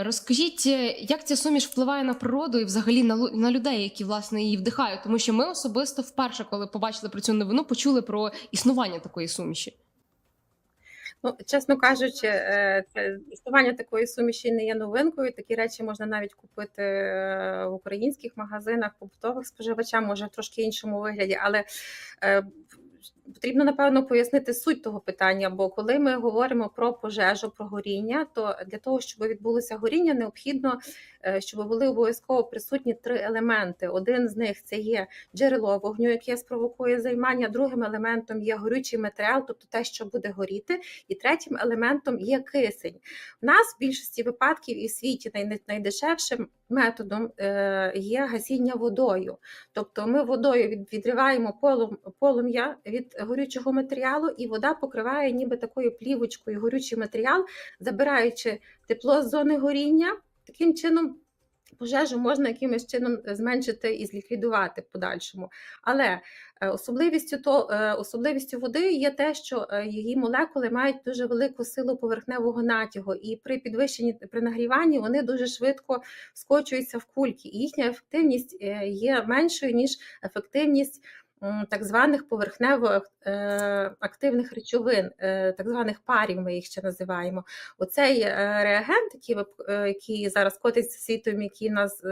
Розкажіть, е, як ця суміш впливає на природу і взагалі на, на людей, які власне її вдихають? Тому що ми особисто вперше, коли побачили про цю новину, почули про існування такої суміші. Ну, чесно кажучи, е, це існування такої суміші не є новинкою. Такі речі можна навіть купити е, в українських магазинах, побутових споживачам, може в трошки іншому вигляді, але е, потрібно напевно пояснити суть того питання. Бо коли ми говоримо про пожежу, про горіння, то для того, щоб відбулося горіння, необхідно, е, щоб були обов'язково присутні три елементи. Один з них це є джерело вогню, яке спровокує займання. Другим елементом є горючий матеріал, тобто те, що буде горіти. І третім елементом є кисень. У нас в більшості випадків і в світі най- найдешевшим методом е, є гасіння водою. Тобто ми водою від- відриваємо полум'я від горючого матеріалу, і вода покриває ніби такою плівочкою горючий матеріал, забираючи тепло з зони горіння. Таким чином. Пожежу можна якимось чином зменшити і зліквідувати в подальшому. Але е, особливістю, то, е, особливістю води є те, що е, її молекули мають дуже велику силу поверхневого натягу, і при підвищенні при нагріванні вони дуже швидко скочуються в кульки. І їхня ефективність є меншою, ніж ефективність так званих поверхнево е, активних речовин, е, так званих парів, ми їх ще називаємо. Оцей е, реагент, який, який зараз котиться світом, який нас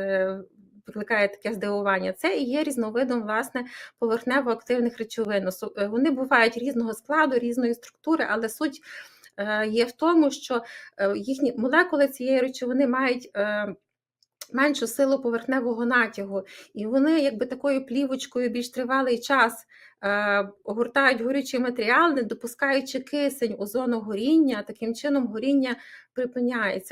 викликає таке здивування, це і є різновидом власне поверхнево-активних речовин. Вони бувають різного складу, різної структури, але суть є в тому, що їхні молекули цієї речовини мають. Меншу силу поверхневого натягу, і вони якби такою плівочкою більш тривалий час е, огортають горючий матеріал, не допускаючи кисень у зону горіння. Таким чином горіння припиняється.